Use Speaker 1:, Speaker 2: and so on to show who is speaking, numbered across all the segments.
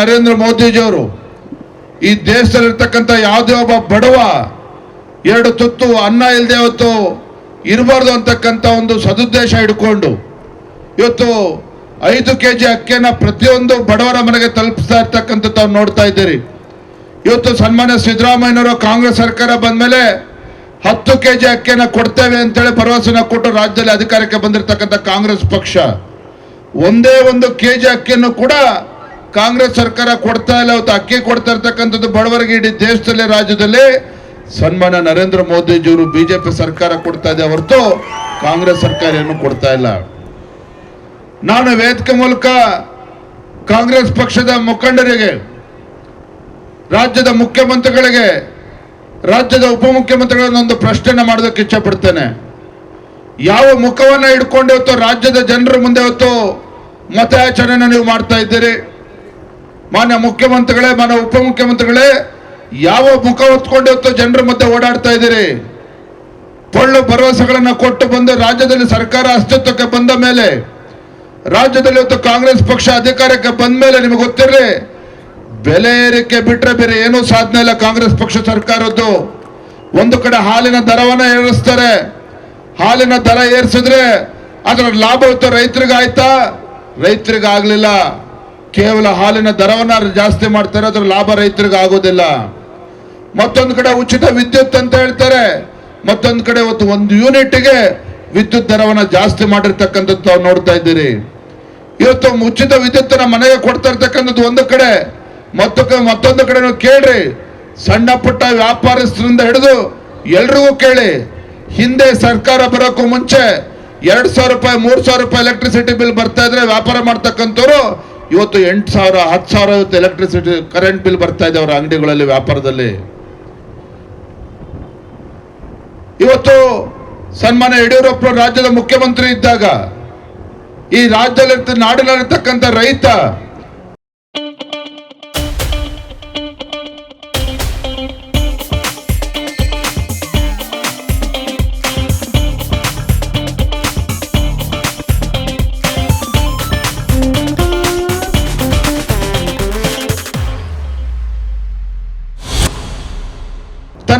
Speaker 1: ನರೇಂದ್ರ ಮೋದಿಜಿಯವರು ಈ ದೇಶದಲ್ಲಿರ್ತಕ್ಕಂಥ ಯಾವುದೇ ಒಬ್ಬ ಬಡವ, ಎರಡು ತುತ್ತು, ಅನ್ನ ಇಲ್ಲದೆ ಇವತ್ತು ಇರಬಾರ್ದು ಅಂತಕ್ಕಂಥ ಒಂದು ಸದುದ್ದೇಶ ಇಟ್ಕೊಂಡು ಇವತ್ತು ಐದು ಕೆ ಜಿ ಅಕ್ಕಿಯನ್ನು ಪ್ರತಿಯೊಂದು ಬಡವರ ಮನೆಗೆ ತಲುಪಿಸ್ತಾ ಇರ್ತಕ್ಕಂಥ ತಾವು ನೋಡ್ತಾ ಇದ್ದೀರಿ. ಇವತ್ತು ಸನ್ಮಾನ್ಯ ಸಿದ್ದರಾಮಯ್ಯನವರು ಕಾಂಗ್ರೆಸ್ ಸರ್ಕಾರ ಬಂದಮೇಲೆ ಹತ್ತು ಕೆ ಜಿ ಅಕ್ಕಿಯನ್ನು ಕೊಡ್ತೇವೆ ಅಂತೇಳಿ ಭರವಸೆನ ಕೊಟ್ಟು ರಾಜ್ಯದಲ್ಲಿ ಅಧಿಕಾರಕ್ಕೆ ಬಂದಿರತಕ್ಕಂಥ ಕಾಂಗ್ರೆಸ್ ಪಕ್ಷ. ಒಂದೇ ಒಂದು ಕೆ ಜಿ ಅಕ್ಕಿಯನ್ನು ಕೂಡ ಕಾಂಗ್ರೆಸ್ ಸರ್ಕಾರ ಕೊಡ್ತಾ ಇಲ್ಲ, ಅವತ್ತು ಅಕ್ಕಿ ಕೊಡ್ತಾ ಇರ್ತಕ್ಕಂಥದ್ದು ಬಡವರಿಗೆ ಇಡೀ ದೇಶದಲ್ಲಿ, ರಾಜ್ಯದಲ್ಲಿ ಸನ್ಮಾನ ನರೇಂದ್ರ ಮೋದಿಜಿಯವರು ಬಿಜೆಪಿ ಸರ್ಕಾರ ಕೊಡ್ತಾ ಇದೆ, ಹೊರತು ಕಾಂಗ್ರೆಸ್ ಸರ್ಕಾರ ಏನು ಕೊಡ್ತಾ ಇಲ್ಲ. ನಾನು ವೇದಿಕೆ ಮೂಲಕ ಕಾಂಗ್ರೆಸ್ ಪಕ್ಷದ ಮುಖಂಡರಿಗೆ, ರಾಜ್ಯದ ಮುಖ್ಯಮಂತ್ರಿಗಳಿಗೆ, ರಾಜ್ಯದ ಉಪಮುಖ್ಯಮಂತ್ರಿಗಳನ್ನ ಒಂದು ಪ್ರಶ್ನೆ ಮಾಡೋದಕ್ಕೆ ಇಚ್ಛೆ ಪಡ್ತೇನೆ ಯಾವ ಮುಖವನ್ನ ಇಟ್ಕೊಂಡು ಇವತ್ತು ರಾಜ್ಯದ ಜನರ ಮುಂದೆ ಇವತ್ತು ಮತಯಾಚರಣೆಯನ್ನು ನೀವು ಮಾಡ್ತಾ ಇದ್ದೀರಿ? ಮಾನ್ಯ ಮುಖ್ಯಮಂತ್ರಿಗಳೇ, ಮಾನ್ಯ ಉಪಮುಖ್ಯಮಂತ್ರಿಗಳೇ, ಯಾವ ಮುಖ ಹೊತ್ಕೊಂಡು ಇವತ್ತು ಜನರ ಮಧ್ಯೆ ಓಡಾಡ್ತಾ ಇದ್ದೀರಿ? ಪೊಳ್ಳು ಭರವಸೆಗಳನ್ನು ಕೊಟ್ಟು ಬಂದು ರಾಜ್ಯದಲ್ಲಿ ಸರ್ಕಾರ ಅಸ್ತಿತ್ವಕ್ಕೆ ಬಂದ ಮೇಲೆ, ರಾಜ್ಯದಲ್ಲಿ ಇವತ್ತು ಕಾಂಗ್ರೆಸ್ ಪಕ್ಷ ಅಧಿಕಾರಕ್ಕೆ ಬಂದ ಮೇಲೆ ನಿಮಗೆ ಗೊತ್ತಿರಲಿ, ಬೆಲೆ ಏರಿಕೆ ಬಿಟ್ರೆ ಬೇರೆ ಏನೂ ಸಾಧನೆ ಇಲ್ಲ ಕಾಂಗ್ರೆಸ್ ಪಕ್ಷ ಸರ್ಕಾರದ್ದು. ಒಂದು ಕಡೆ ಹಾಲಿನ ದರವನ್ನ ಏರಿಸ್ತಾರೆ. ಹಾಲಿನ ದರ ಏರಿಸಿದ್ರೆ ಅದರ ಲಾಭ ಇವತ್ತು ರೈತರಿಗಾಯ್ತಾ? ರೈತರಿಗೆ ಆಗ್ಲಿಲ್ಲ ಕೇವಲ ಹಾಲಿನ ದರವನ್ನ ಜಾಸ್ತಿ ಮಾಡ್ತಾರೆ, ಅದರ ಲಾಭ ರೈತರಿಗೆ ಆಗೋದಿಲ್ಲ. ಮತ್ತೊಂದು ಕಡೆ ಉಚಿತ ವಿದ್ಯುತ್ ಅಂತ ಹೇಳ್ತಾರೆ. ಮತ್ತೊಂದು ಕಡೆ ಇವತ್ತು ಒಂದು ಯೂನಿಟ್ಗೆ ವಿದ್ಯುತ್ ದರವನ್ನ ಜಾಸ್ತಿ ಮಾಡಿರ್ತಕ್ಕಂಥದ್ದು ತಾವು ನೋಡ್ತಾ ಇದ್ದೀರಿ. ಇವತ್ತು ಉಚಿತ ವಿದ್ಯುತ್ತನ್ನ ಮನೆಗೆ ಕೊಡ್ತಾ ಇರ್ತಕ್ಕಂಥದ್ದು ಒಂದು ಕಡೆ. ಮತ್ತೊಂದು ಮತ್ತೊಂದು ಕಡೆ ಕೇಳ್ರಿ. ಸಣ್ಣ ಪುಟ್ಟ ವ್ಯಾಪಾರಸ್ಥರಿಂದ ಹಿಡಿದು ಎಲ್ರಿಗೂ ಕೇಳಿ. ಹಿಂದೆ ಸರ್ಕಾರ ಬರೋಕ್ಕೂ ಮುಂಚೆ ಎರಡು ಸಾವಿರ ರೂಪಾಯಿ, ಮೂರ್ ಸಾವಿರ ರೂಪಾಯಿ ಎಲೆಕ್ಟ್ರಿಸಿಟಿ ಬಿಲ್ ಬರ್ತಾ ಇದ್ರೆ ವ್ಯಾಪಾರ ಮಾಡ್ತಕ್ಕಂಥವ್ರು ಇವತ್ತು ಎಂಟು ಸಾವಿರ, ಹತ್ತು ಸಾವಿರ ಇವತ್ತು ಎಲೆಕ್ಟ್ರಿಸಿಟಿ ಕರೆಂಟ್ ಬಿಲ್ ಬರ್ತಾ ಇದೆ ಅವರ ಅಂಗಡಿಗಳಲ್ಲಿ, ವ್ಯಾಪಾರದಲ್ಲಿ. ಇವತ್ತು ಸನ್ಮಾನ್ಯ ಯಡಿಯೂರಪ್ಪ ರಾಜ್ಯದ ಮುಖ್ಯಮಂತ್ರಿ ಇದ್ದಾಗ, ಈ ರಾಜ್ಯದಲ್ಲಿ ನಾಡಿನಲ್ಲಿರ್ತಕ್ಕಂಥ ರೈತ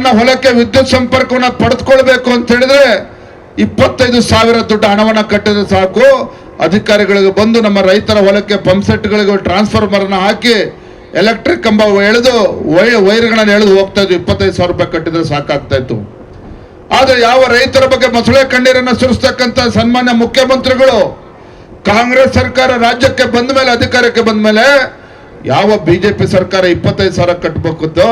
Speaker 1: ತನ್ನ ಹೊಲಕ್ಕೆ ವಿದ್ಯುತ್ ಸಂಪರ್ಕವನ್ನು ಪಡೆದುಕೊಳ್ಬೇಕು ಅಂತ ಹೇಳಿದ್ರೆ ಇಪ್ಪತ್ತೈದು ಸಾವಿರ ದುಡ್ಡು ಹಣವನ್ನ ಕಟ್ಟಿದ್ರೆ ಸಾಕು. ಅಧಿಕಾರಿಗಳಿಗೆ ಬಂದು ನಮ್ಮ ರೈತರ ಹೊಲಕ್ಕೆ ಪಂಪ್ ಟ್ರಾನ್ಸ್ಫಾರ್ಮರ್ ಟ್ರಾನ್ಸ್ಫಾರ್ಮರ್ನ ಹಾಕಿ ಎಲೆಕ್ಟ್ರಿಕ್ ಕಂಬ ಎಳೆದು ವೈ ವೈರ್ಗಳನ್ನ ಎಳೆದು ಹೋಗ್ತಾ ಇದ್ವು. ಇಪ್ಪತ್ತೈದು ಸಾವಿರ ರೂಪಾಯಿ ಕಟ್ಟಿದ್ರೆ ಸಾಕಾಗ್ತಾ ಇತ್ತು. ಆದ್ರೆ ಯಾವ ರೈತರ ಬಗ್ಗೆ ಮೊಸಳೆ ಕಣ್ಣೀರನ್ನ ಸುರಿಸ್ತಕ್ಕಂಥ ಸನ್ಮಾನ್ಯ ಮುಖ್ಯಮಂತ್ರಿಗಳು ಕಾಂಗ್ರೆಸ್ ಸರ್ಕಾರ ರಾಜ್ಯಕ್ಕೆ ಬಂದ ಮೇಲೆ, ಅಧಿಕಾರಕ್ಕೆ ಬಂದ ಮೇಲೆ ಯಾವ ಬಿಜೆಪಿ ಸರ್ಕಾರ ಇಪ್ಪತ್ತೈದು ಸಾವಿರ ಕಟ್ಟಬೇಕಿದ್ದೋ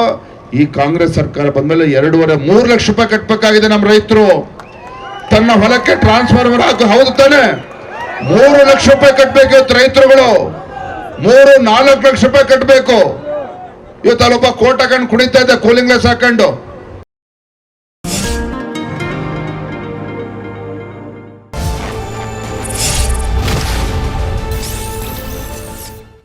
Speaker 1: ಈ ಕಾಂಗ್ರೆಸ್ ಸರ್ಕಾರ ಬಂದ್ಮೇಲೆ ಎರಡೂವರೆ, ಮೂರು ಲಕ್ಷ ರೂಪಾಯಿ ಕಟ್ಟಬೇಕಾಗಿದೆ ನಮ್ಮ ರೈತರು. ತನ್ನ ಹೊಲಕ್ಕೆ ಟ್ರಾನ್ಸ್ಫಾರ್ಮರ್ ಹಾಕಿ, ಹೌದು ತಾನೆ? ಮೂರು ಲಕ್ಷ ರೂಪಾಯಿ ಕಟ್ಟಬೇಕು ಇವತ್ತು ರೈತರುಗಳು. ಮೂರು, ನಾಲ್ಕು ಲಕ್ಷ ರೂಪಾಯಿ ಕಟ್ಟಬೇಕು ಇವತ್ತು ಅಲ್ಲೊಬ್ಬ ಕೋಟ್ ಹಾಕೊಂಡು ಕುಣಿತಾ ಇದ್ದೆ, ಕೂಲಿಂಗ್ ಗ್ಲಾಸ್ ಹಾಕೊಂಡು.